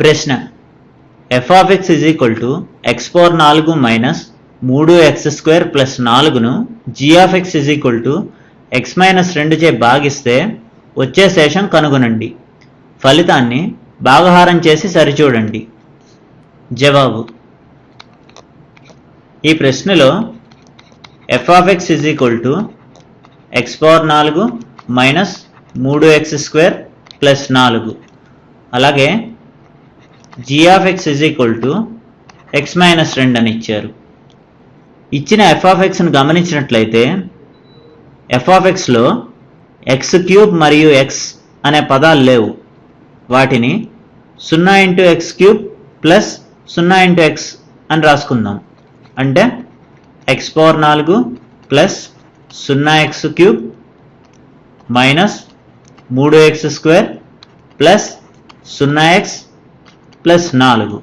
ప్రశ్న. F of X is equal to X power నాలుగు minus మూడు X square plus నాలుగును G of X is equal to X minus రెండుచే భాగిస్తే వచ్చే శేషం కనుగొనండి. ఫలితాన్ని భాగహారం చేసి సరిచూడండి. జవాబు. ఈ ప్రశ్నలో F of X is equal to X power నాలుగు మైనస్ మూడు ఎక్స్ స్క్వేర్ ప్లస్ నాలుగు. అలాగే G of X is equal to X minus రెండు అని ఇచ్చారు. ఇచ్చిన ఎఫ్ ఆఫ్ ఎక్స్ను గమనించినట్లయితే ఎఫ్ ఆఫ్ ఎక్స్లో ఎక్స్ క్యూబ్ మరియు ఎక్స్ అనే పదాలు లేవు. వాటిని సున్నా ఇంటూ ఎక్స్ క్యూబ్ ప్లస్ సున్నా ఇంటూ ఎక్స్ అని రాసుకుందాం. అంటే ఎక్స్ పవర్ నాలుగు ప్లస్ సున్నా ఎక్స్ క్యూబ్ మైనస్ మూడు ఎక్స్ స్క్వేర్ ప్లస్ సున్నా ఎక్స్ ప్లస్ నాలుగు.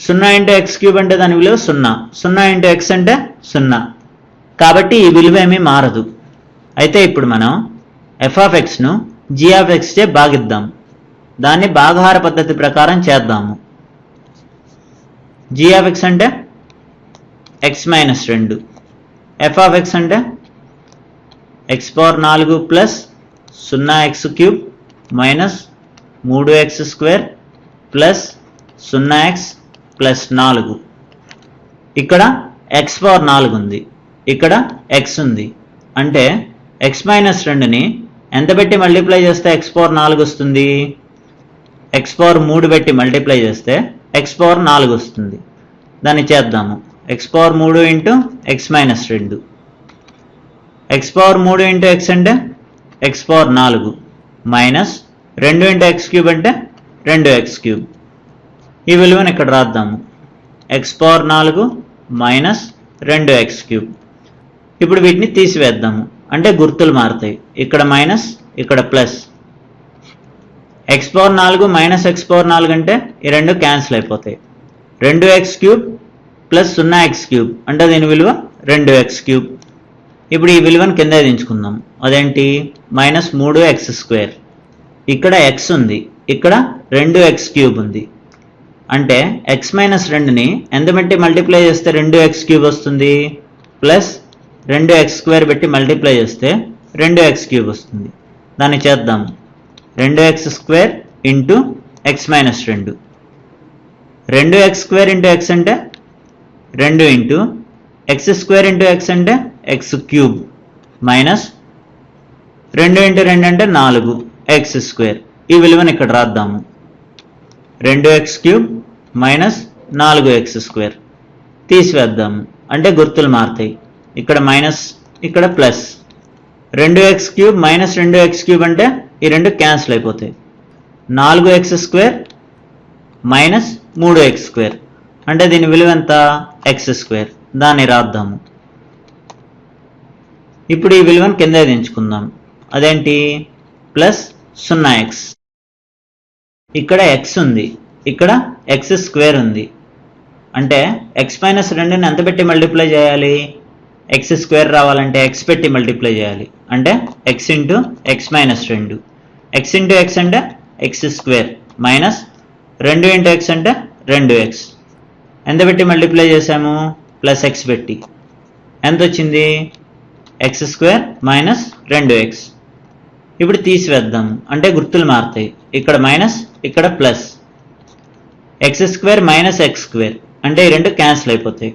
సున్నా ఇంటూ ఎక్స్ క్యూబ్ అంటే దాని విలువ సున్నా. సున్నా ఇంటూ ఎక్స్ అంటే సున్నా. కాబట్టి ఈ విలువ ఏమీ మారదు. అయితే ఇప్పుడు మనం ఎఫ్ ఆఫ్ ఎక్స్ను జీ ఆఫ్ ఎక్స్చే భాగిద్దాం. దాన్ని భాగహార పద్ధతి ప్రకారం చేద్దాము. జీ ఆఫ్ ఎక్స్ అంటే ఎక్స్ మైనస్ రెండు. ఎఫ్ ఆఫ్ ఎక్స్ అంటే ఎక్స్ పవర్ నాలుగు ప్లస్ సున్నా ఎక్స్ క్యూబ్ మైనస్ మూడు ఎక్స్ స్క్వేర్ ప్లస్ సున్నా ఎక్స్ ప్లస్ నాలుగు. ఇక్కడ ఎక్స్ పవర్ నాలుగు ఉంది. ఇక్కడ ఎక్స్ ఉంది. అంటే ఎక్స్ మైనస్ రెండుని ఎంత పెట్టి మల్టిప్లై చేస్తే ఎక్స్ పవర్ నాలుగు వస్తుంది? ఎక్స్ పవర్ మూడు పెట్టి మల్టిప్లై చేస్తే ఎక్స్ పవర్ నాలుగు వస్తుంది. దాన్ని చేద్దాము. ఎక్స్ పవర్ మూడు ఇంటూ ఎక్స్ మైనస్ రెండు. ఎక్స్ పవర్ మూడు ఇంటూ ఎక్స్ అంటే ఎక్స్ పవర్ నాలుగు. మైనస్ రెండు ఇంటూ ఎక్స్ క్యూబ్ అంటే రెండు ఎక్స్ క్యూబ్. ఈ విలువను ఇక్కడ రాద్దాము. ఎక్స్ పవర్ నాలుగు మైనస్ రెండు ఎక్స్ క్యూబ్ ఇప్పుడు వీటిని తీసివేద్దాము. అంటే గుర్తులు మారుతాయి. ఇక్కడ మైనస్ ఇక్కడ ప్లస్ ఎక్స్ పవర్ నాలుగు మైనస్ ఎక్స్ పవర్ నాలుగు అంటే ఈ రెండు క్యాన్సిల్ అయిపోతాయి. రెండు ఎక్స్ క్యూబ్ ప్లస్ సున్నా ఎక్స్ క్యూబ్ అంటే దీని విలువ రెండు ఎక్స్ క్యూబ్ ఇప్పుడు ఈ విలువను కింద దించుకుందాం. అదేంటి? మైనస్ మూడు ఎక్స్ స్క్వేర్ ఇక్కడ ఎక్స్ ఉంది. ఇక్కడ రెండు ఎక్స్ క్యూబ్ ఉంది. అంటే ఎక్స్ మైనస్ రెండుని ఎంత పెట్టి మల్టిప్లై చేస్తే రెండు ఎక్స్ క్యూబ్ వస్తుంది? ప్లస్ రెండు ఎక్స్ స్క్వేర్ పెట్టి మల్టిప్లై చేస్తే రెండు ఎక్స్ క్యూబ్ వస్తుంది. దాన్ని చేద్దాం. రెండు X square into X minus రెండు. రెండు ఎక్స్ స్క్వేర్ ఇంటూ ఎక్స్ అంటే? రెండు into X square into X అంటే ఎక్స్ క్యూబ్ మైనస్ రెండు ఇంటూ రెండు అంటే నాలుగు ఎక్స్ స్క్వేర్ ఈ విలువను ఇక్కడ రాద్దాము. రెండు ఎక్స్ క్యూబ్ మైనస్ నాలుగు ఎక్స్ స్క్వేర్. తీసివేద్దాము అంటే గుర్తులు మారుతాయి. ఇక్కడ మైనస్ ఇక్కడ ప్లస్. రెండు ఎక్స్ క్యూబ్ మైనస్ రెండు ఎక్స్ క్యూబ్ అంటే ఈ రెండు క్యాన్సిల్ అయిపోతాయి. నాలుగు ఎక్స్ స్క్వేర్ మైనస్ మూడు ఎక్స్ స్క్వేర్. అంటే దీని విలువ ఎంత? X square. దాన్ని రాద్దాము. ఇప్పుడు ఈ విలువను కింద దించుకుందాం. అదేంటి? ప్లస్ సున్నా ఎక్స్. ఇక్కడ ఎక్స్ ఉంది. ఇక్కడ ఎక్స్ స్క్వేర్ ఉంది. అంటే ఎక్స్ మైనస్ రెండుని ఎంత పెట్టి మల్టిప్లై చేయాలి? ఎక్స్ స్క్వేర్ రావాలంటే ఎక్స్ పెట్టి మల్టిప్లై చేయాలి. అంటే ఎక్స్ ఇంటూ ఎక్స్ మైనస్ రెండు. ఎక్స్ ఇంటూ ఎక్స్ అంటే ఎక్స్ స్క్వేర్ మైనస్ రెండు ఇంటూ ఎక్స్ అంటే రెండు ఎక్స్ ఎంత పెట్టి మల్టిప్లై చేసాము ప్లస్ ఎక్స్ పెట్టి. ఎంత వచ్చింది? ఎక్స్ స్క్వేర్ మైనస్ రెండు ఎక్స్ ఇప్పుడు తీసివేద్దాం. అంటే గుర్తులు మారుతాయి. ఇక్కడ మైనస్ ఇక్కడ plus x square minus x square అంటే ఈ రెండు క్యాన్సిల్ అయిపోతాయి.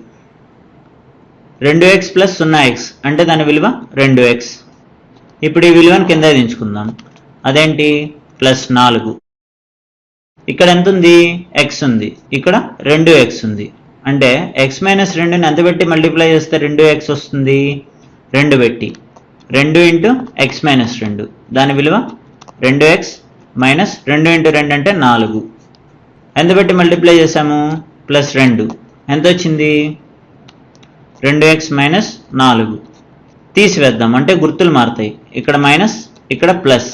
రెండు ఎక్స్ ప్లస్ సున్నా ఎక్స్ అంటే దాని విలువ రెండు ఎక్స్ ఇప్పుడు ఈ విలువను కింద దించుకుందాం. అదేంటి? ప్లస్ నాలుగు. ఇక్కడ ఎంత ఉంది? ఎక్స్ ఉంది. ఇక్కడ రెండు ఎక్స్ ఉంది. అంటే ఎక్స్ మైనస్ రెండుని ఎంత పెట్టి మల్టిప్లై చేస్తే రెండు ఎక్స్ వస్తుంది? రెండు పెట్టి. రెండు ఇంటూ ఎక్స్ మైనస్ రెండు. దాని విలువ రెండు ఎక్స్ మైనస్ రెండు ఇంటూ రెండు అంటే నాలుగు. ఎంత పెట్టి మల్టిప్లై చేసాము ప్లస్ రెండు. ఎంత వచ్చింది రెండు ఎక్స్ మైనస్ నాలుగు. తీసివేద్దాం. అంటే గుర్తులు మారుతాయి. ఇక్కడ మైనస్ ఇక్కడ ప్లస్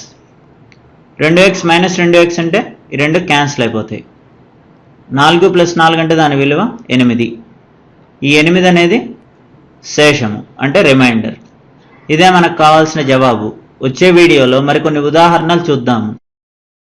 రెండు ఎక్స్ మైనస్ రెండు ఎక్స్ అంటే ఈ రెండు క్యాన్సిల్ అయిపోతాయి. నాలుగు ప్లస్ నాలుగు అంటే దాని విలువ ఎనిమిది. ఈ ఎనిమిది అనేది శేషము అంటే రిమైండర్ ఇదే మనకు కావాల్సిన జవాబు. వచ్చే వీడియోలో మరికొన్ని ఉదాహరణలు చూద్దాము.